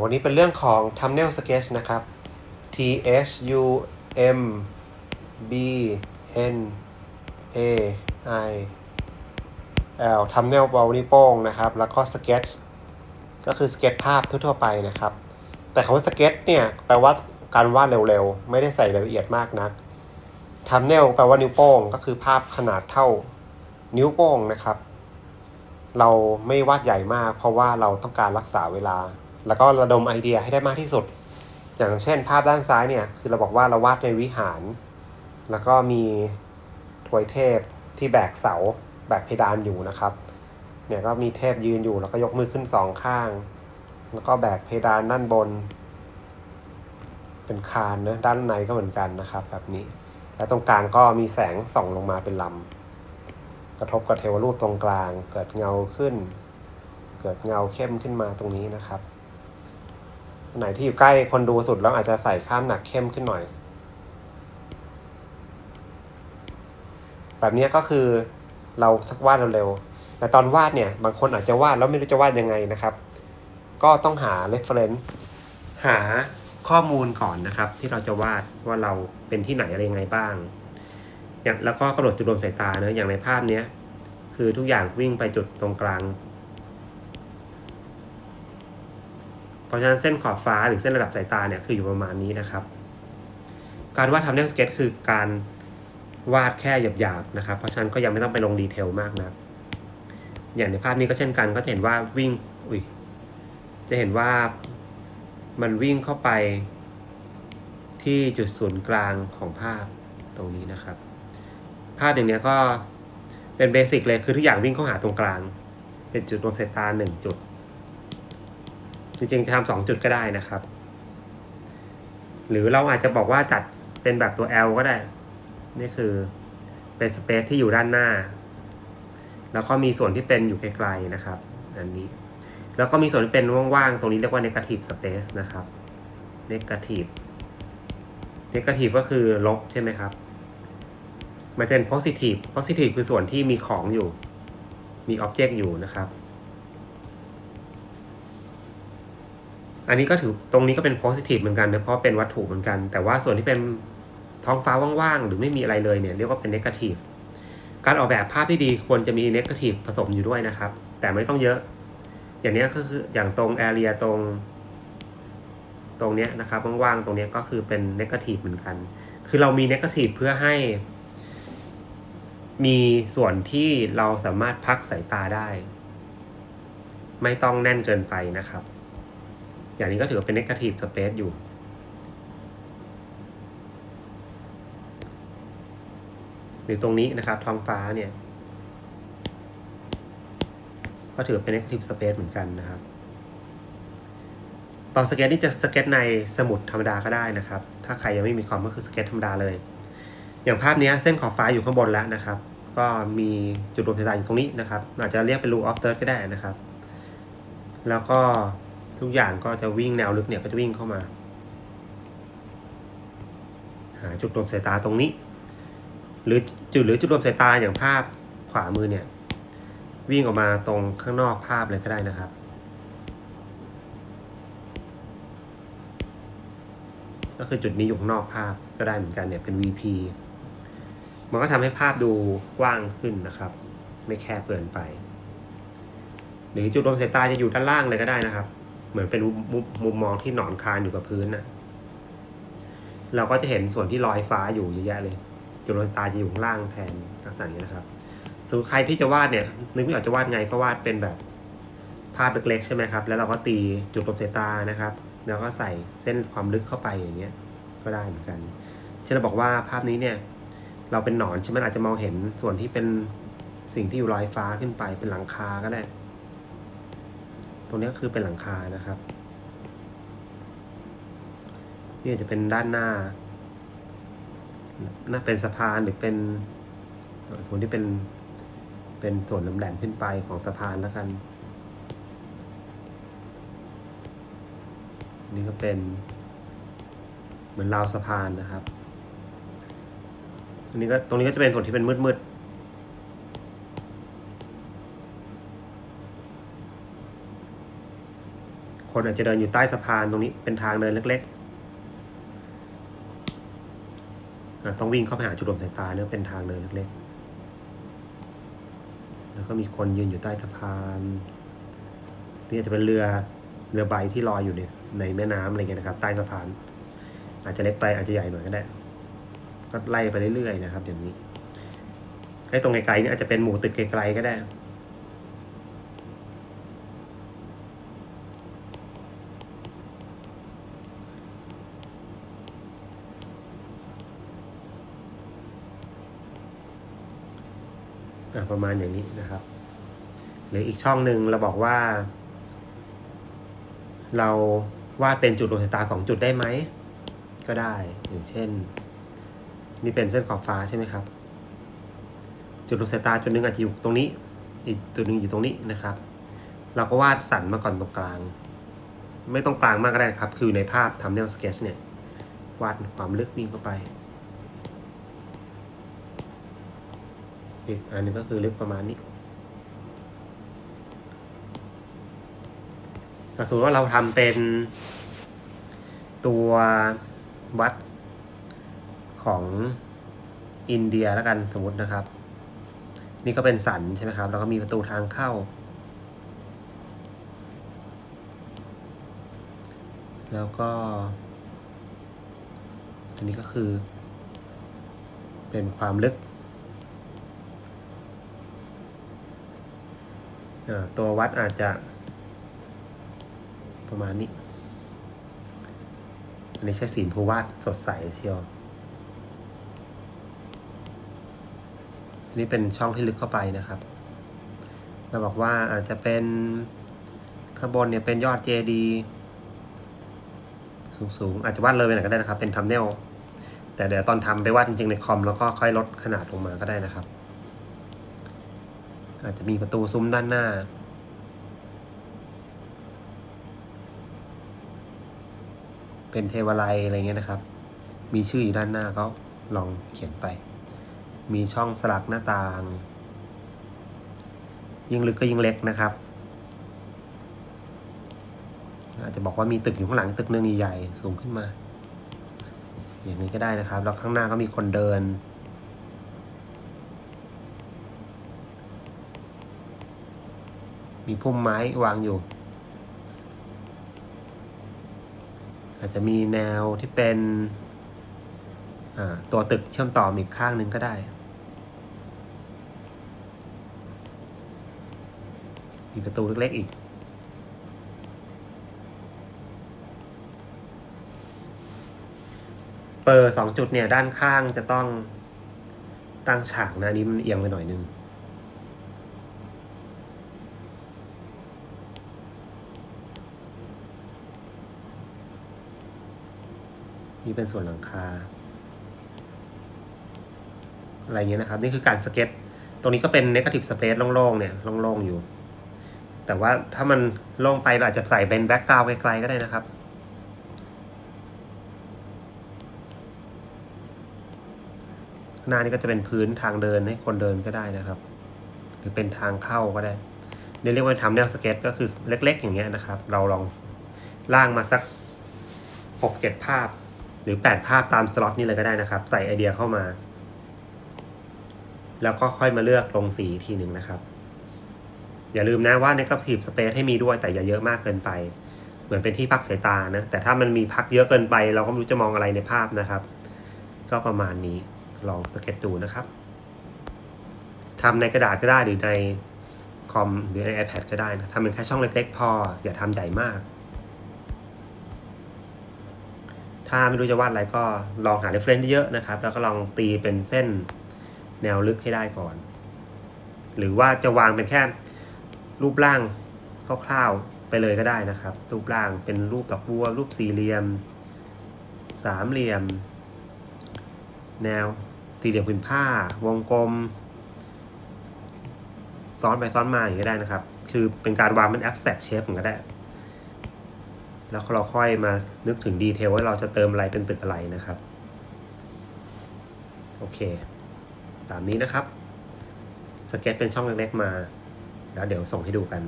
วันนี้เป็นเรื่องของ thumbnail sketch นะครับ T H U M B N A I L thumbnail เบานิ้วโป้งนะครับ แล้วก็ sketch ก็คือ sketch ภาพทั่วๆไปนะครับ แต่คำว่า sketch เนี่ยแปลว่าการวาดเร็วๆ ไม่ได้ใส่รายละเอียดมากนัก thumbnail แปลว่านิ้วโป้ง ก็คือภาพขนาดเท่านิ้วโป้งนะครับ เราไม่วาดใหญ่มาก เพราะว่าเราต้องการรักษาเวลา แล้วก็ระดมไอเดียให้ได้มากที่สุด อย่างเช่น ภาพด้านซ้ายเนี่ยคือเราบอกว่าเราวาดในวิหาร แล้วก็มีถวยเทพที่แบกเสาแบกเพดานอยู่นะครับเนี่ยก็มีเทพยืนอยู่แล้วก็ยกมือขึ้นสองข้าง แล้วก็แบกเพดานด้านบน เป็นคานเนอะด้านในก็เหมือนกันนะครับ แบบนี้ แล้วตรงกลางก็มีแสงส่องลงมาเป็นลำกระทบกับเทวรูปตรงกลาง เกิดเงาขึ้น เกิดเงาเข้มขึ้นมาตรงนี้นะครับ ไหนที่อยู่ใกล้คนดูสุดแล้วอาจจะใส่ข้ามหนักเข้มขึ้นหน่อย แบบนี้ก็คือเราสักวาดเร็วๆแต่ตอนวาดเนี่ย บางคนอาจจะวาดแล้วไม่รู้จะวาดยังไงนะครับ ก็ต้องหา reference หาข้อมูลก่อนนะครับ ที่เราจะวาดว่าเราเป็นที่ไหนอะไรยังไงบ้าง อย่างแล้วก็กำหนดจุดรวมสายตาเนอะอย่างในภาพเนี้ยคือทุกอย่างวิ่งไปจุดตรงกลาง เพราะฉะนั้นเส้นขอบฟ้าหรือเส้นระดับสายตาเนี่ยคืออยู่ประมาณนี้นะครับ การวาดทำเนลสเก็ตคือการวาดแค่หยาบๆนะครับ เพราะฉะนั้นก็ยังไม่ต้องไปลงดีเทลมากนะอย่างในภาพนี้ก็เช่นกันก็จะเห็นว่าวิ่ง อุ้ย จะเห็นว่ามันวิ่งเข้าไปที่จุดศูนย์กลางของภาพตรงนี้นะครับ ภาพอย่างเนี้ยก็เป็นเบสิกเลยคือทุกอย่างวิ่งเข้าหาตรงกลาง เป็นจุดรวมสายตาหนึ่งจุด จริงๆจะทำสองจุดก็ได้นะครับ หรือเราอาจจะบอกว่าจัดเป็นแบบตัว L ก็ได้ นี่คือเป็นสเปซที่อยู่ด้านหน้า แล้วก็มีส่วนที่เป็นอยู่ไกลๆนะครับ อันนี้ แล้วก็มีส่วนที่เป็นว่างๆ ตรงนี้เรียกว่า negative space นะครับ negative negative ก็คือลบใช่ไหมครับ มันจะเป็น positive positive คือส่วนที่มีของอยู่ มี object อยู่นะครับ อันนี้ก็ถือตรงนี้ก็เป็น positive เหมือนกันนะเพราะเป็นวัตถุเหมือนกัน แต่ว่าส่วนที่เป็นท้องฟ้าว่างๆ หรือไม่มีอะไรเลยเนี่ยเรียกว่าเป็น negative การออกแบบภาพที่ดีควรจะมี negative ผสมอยู่ด้วยนะครับ แต่ไม่ต้องเยอะ อย่างเนี้ยก็คืออย่างตรง area ตรงตรงเนี้ยนะครับว่างๆตรงเนี้ยก็คือเป็น negative เหมือนกัน คือเรามี negative เพื่อให้ มีส่วนที่เราสามารถพักสายตาได้ ไม่ต้องแน่นเกินไปนะครับ อย่างนี้ก็ถือว่าเป็น negative space อยู่ หรือตรงนี้นะครับท้องฟ้าเนี่ย ก็ถือเป็น negative space เหมือนกันนะครับ ตอนสเก็ตนี่จะสเก็ตในสมุดธรรมดาก็ได้นะครับ ถ้าใครยังไม่มีคอมก็คือสเก็ตธรรมดาเลย อย่างภาพนี้เส้นขอบฟ้าอยู่ข้างบนแล้วนะครับ ก็มีจุดรวมสายตาอยู่ตรงนี้นะครับ อาจจะเรียกเป็น rule of third ก็ได้นะครับ แล้วก็ ทุกอย่างก็จะวิ่งแนวลึกเนี่ยก็จะวิ่งเข้ามา หาจุดรวมสายตาตรงนี้ หรือจุดหรือจุดรวมสายตาอย่างภาพขวามือเนี่ย วิ่งออกมาตรงข้างนอกภาพเลยก็ได้นะครับ ก็คือจุดนี้อยู่ข้างนอกภาพก็ได้เหมือนกันเนี่ยเป็น VP มันก็ทำให้ภาพดูกว้างขึ้นนะครับ ไม่แคบเกินไป หรือจุดรวมสายตาจะอยู่ด้านล่างเลยก็ได้นะครับ เหมือนเป็นมุมมองที่หนอนคานอยู่กับพื้นนะเราก็จะเห็นส่วนที่ลอยฟ้าอยู่เยอะแยะเลยจุดรวตาจะอยู่ข้างล่างแทนลักษณะนี้นะครับสมมติใครที่จะวาดเนี่ย นึกไม่ออกจะวาดไงก็วาดเป็นแบบภาพเล็กๆใช่ไหมครับ แล้วเราก็ตีจุดรวมสายตานะครับ แล้วก็ใส่เส้นความลึกเข้าไปอย่างเงี้ย ก็ได้เหมือนกันเช่นเราบอกว่าภาพนี้เนี่ย เราเป็นหนอนใช่ไหมอาจจะมองเห็นส่วนที่เป็นสิ่งที่อยู่ลอยฟ้าขึ้นไปเป็นหลังคาก็ได้ ตรงนี้ก็คือเป็นหลังคานะครับนี่จะเป็นด้านหน้าน่าเป็นสะพานหรือเป็นส่วนที่เป็นเป็นส่วนแหลมๆขึ้นไปของสะพานแล้วกันนี่ก็เป็น เหมือนราวสะพานนะครับอันนี้ก็ตรงนี้ก็จะเป็นส่วนที่เป็นมืดๆ คนอาจจะเดินอยู่ใต้สะพานตรงนี้เป็นทางเดินเล็กๆอะต้องวิ่งเข้าไปหาจุดรวมสายตาเนี่ยเป็นทางเดินเล็กๆ แล้วก็มีคนยืนอยู่ใต้สะพานนี่อาจจะเป็นเรือเรือใบที่ลอยอยู่ในในแม่น้ำอะไรเงี้ยนะครับ ใต้สะพาน อาจจะเล็กไปอาจจะใหญ่หน่อยก็ได้ ก็ไล่ไปเรื่อยๆนะครับอย่างนี้ไอ้ตรงไกลๆนี่อาจจะเป็นหมู่ตึกไกลๆก็ได้ ประมาณอย่างนี้นะครับ หรืออีกช่องหนึ่งเราบอกว่า เราวาดเป็นจุดรวมสายตาสองจุดได้ไหม ก็ได้อย่างเช่น นี่เป็นเส้นขอบฟ้าใช่ไหมครับ จุดรวมสายตาจุดหนึ่งอาจจะอยู่ตรงนี้ อีกจุดหนึ่งอยู่ตรงนี้นะครับ เราก็วาดสันมาก่อนตรงกลาง ไม่ต้องกลางมากก็ได้นะครับ คือในภาพทำแนวสเก็ตเนี่ย วาดความลึกวิ่งเข้าไป อีกอันนึงก็คือลึกประมาณนี้ถ้าสมมติว่าเราทำเป็นตัววัดของอินเดียแล้วกันสมมตินะครับ นี่ก็เป็นสันใช่ไหมครับ แล้วก็มีประตูทางเข้า แล้วก็ อันนี้ก็คือ เป็นความลึก อ่า ตัววัดอาจจะประมาณนี้ อันนี้ใช้สีมพูวาดสดใสเชียวอันนี้เป็นช่องที่ลึกเข้าไปนะครับ เราบอกว่าอาจจะเป็นข้างบนเนี่ยเป็นยอดเจดีสูงๆ อาจจะวาดเลยไปไหนก็ได้นะครับ เป็นทัมเนลแต่เดี๋ยวตอนทำไปวาดจริงๆในคอมแล้วก็ค่อยลดขนาดลงมาก็ได้นะครับ อาจจะมีประตูซุ้มด้านหน้า เป็นเทวาลัยอะไรเงี้ยนะครับ มีชื่ออยู่ด้านหน้าก็ลองเขียนไป มีช่องสลักหน้าต่าง ยิ่งลึกก็ยิ่งเล็กนะครับ อาจจะบอกว่ามีตึกอยู่ข้างหลังตึกหนึงใหญ่ๆสูงขึ้นมา อย่างนี้ก็ได้นะครับ แล้วข้างหน้าก็มีคนเดิน มีพุ่มไม้วางอยู่ อาจจะมีแนวที่เป็นตัวตึกเชื่อมต่อมอีกข้างหนึ่งก็ได้ มีประตูเล็กๆอีก เปอร์สองจุดเนี่ยด้านข้างจะต้องตั้งฉากนะนนี้มันเอียงไปหน่อยนึง นี่เป็นส่วนหลังคา อะไรเงี้ยนะครับ นี่คือการสเก็ต ตรงนี้ก็เป็น negative space โล่งๆเนี่ยโล่งๆอยู่ แต่ว่าถ้ามันโล่งไปเราอาจจะใส่เป็นแบ็กกราวไกลๆก็ได้นะครับหน้านี้ก็จะเป็นพื้นทางเดินให้คนเดินก็ได้นะครับ หรือเป็นทางเข้าก็ได้นี่เรียกว่าทำแนวสเก็ตก็คือเล็ก ๆ อย่างเงี้ยนะครับ เราลองล่างมาสักหกเจ็ดภาพ หรือแปดภาพตามสล็อตนี่เลยก็ได้นะครับ ใส่ไอเดียเข้ามา แล้วก็ค่อยมาเลือกลงสีทีหนึ่งนะครับ อย่าลืมนะว่าในกราฟีบสเปซให้มีด้วยแต่อย่าเยอะมากเกินไป เหมือนเป็นที่พักสายตานะ แต่ถ้ามันมีพักเยอะเกินไป เราก็ไม่รู้จะมองอะไรในภาพนะครับ ก็ประมาณนี้ลองสเก็ตดูนะครับทำในกระดาษก็ได้หรือในคอมหรือใน iPad ก็ได้นะทำเป็นแค่ช่องเล็กๆ พอ อย่าทำใหญ่มาก ถ้าไม่รู้จะวาดอะไรก็ลองหา reference เยอะๆนะครับ แล้วก็ลองตีเป็นเส้นแนวลึกให้ได้ก่อน หรือว่าจะวางเป็นแค่รูปร่างคร่าวๆไปเลยก็ได้นะครับ รูปร่างเป็นรูปดอกบัว รูปสี่เหลี่ยม สามเหลี่ยม แนวสี่เหลี่ยมผืนผ้า วงกลม ซ้อนไปซ้อนมาอย่างนี้ได้นะครับ คือเป็นการวางเป็น abstract shape ก็ได้ แล้วเราค่อยมานึกถึงดีเทลว่าเราจะเติมอะไรเป็นตึกอะไรนะครับ โอเค ตามนี้นะครับ สเก็ตเป็นช่องเล็กๆมา แล้วเดี๋ยวส่งให้ดูกัน